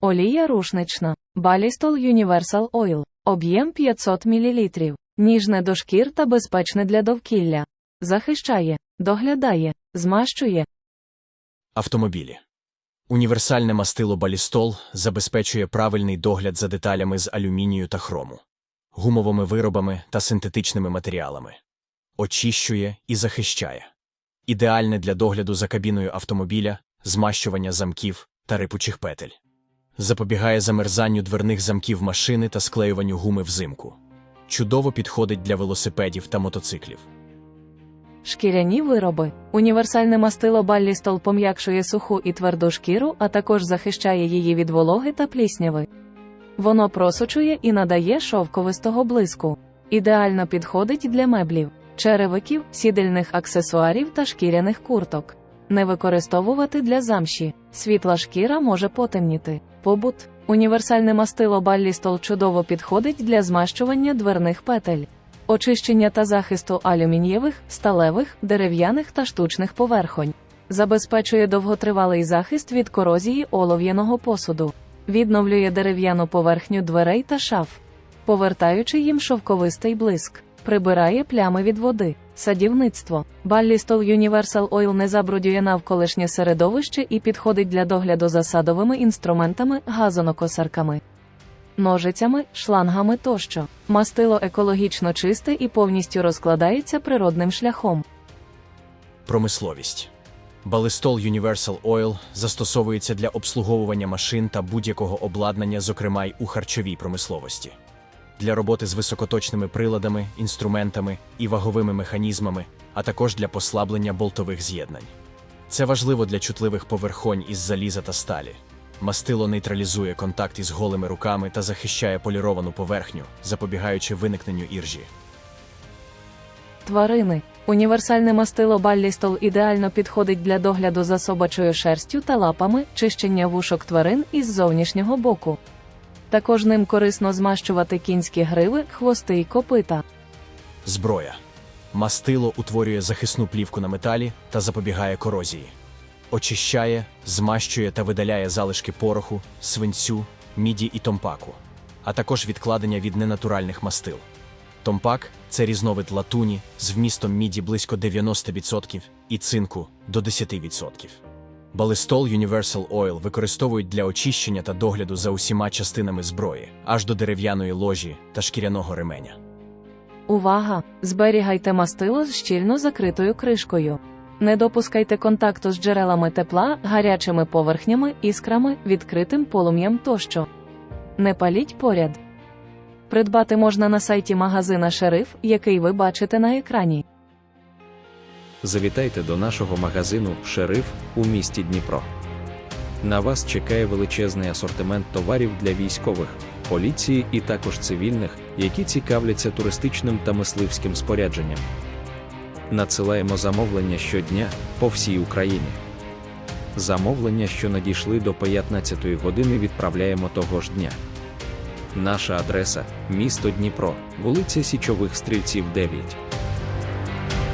Олія рушнична. Балістол Universal Oil. Об'єм 500 мл. Ніжне до шкір та безпечне для довкілля. Захищає, доглядає, змащує, Автомобілі. Універсальне мастило Балістол забезпечує правильний догляд за деталями з алюмінію та хрому, гумовими виробами та синтетичними матеріалами. Очищує і захищає. Ідеальне для догляду за кабіною автомобіля, змащування замків та рипучих петель. Запобігає замерзанню дверних замків машини та склеюванню гуми взимку. Чудово підходить для велосипедів та мотоциклів. Шкіряні вироби. Універсальне мастило Баллістол пом'якшує суху і тверду шкіру, а також захищає її від вологи та плісняви. Воно просочує і надає шовковистого блиску. Ідеально підходить для меблів, черевиків, сідельних аксесуарів та шкіряних курток. Не використовувати для замші. Світла шкіра може потемніти. Побут. Універсальне мастило Баллістол чудово підходить для змащування дверних петель очищення та захисту алюмінієвих, сталевих, дерев'яних та штучних поверхонь, забезпечує довготривалий захист від корозії олов'яного посуду, відновлює дерев'яну поверхню дверей та шаф, повертаючи їм шовковистий блиск, прибирає плями від води, садівництво. Баллістол Universal Oil не забруднює навколишнє середовище і підходить для догляду за садовими інструментами, газонокосарками ножицями, шлангами тощо. Мастило екологічно чисте і повністю розкладається природним шляхом. Промисловість. Балистол Universal Oil застосовується для обслуговування машин та будь-якого обладнання, зокрема й у харчовій промисловості. Для роботи з високоточними приладами, інструментами і ваговими механізмами, а також для послаблення болтових з'єднань. Це важливо для чутливих поверхонь із заліза та сталі. Мастило нейтралізує контакт із голими руками та захищає поліровану поверхню, запобігаючи виникненню іржі. Тварини. Універсальне мастило Баллістол ідеально підходить для догляду за собачою шерстю та лапами, чищення вушок тварин із зовнішнього боку. Також ним корисно змащувати кінські гриви, хвости й копита. Зброя. Мастило утворює захисну плівку на металі та запобігає корозії. Очищає, змащує та видаляє залишки пороху, свинцю, міді і томпаку, а також відкладення від ненатуральних мастил. Томпак це різновид латуні з вмістом міді близько 90% і цинку до 10%. Балистол Universal Oil використовують для очищення та догляду за усіма частинами зброї, аж до дерев'яної ложі та шкіряного ременя. Увага! Зберігайте мастило з щільно закритою кришкою. Не допускайте контакту з джерелами тепла, гарячими поверхнями, іскрами, відкритим полум'ям тощо. Не паліть поряд. Придбати можна на сайті магазина Шериф, який ви бачите на екрані. Завітайте до нашого магазину Шериф у місті Дніпро. На вас чекає величезний асортимент товарів для військових, поліції і також цивільних, які цікавляться туристичним та мисливським спорядженням. Надсилаємо замовлення щодня по всій Україні. Замовлення, що надійшли до 15-ї години, відправляємо того ж дня. Наша адреса місто Дніпро, вулиця Січових Стрільців, 9.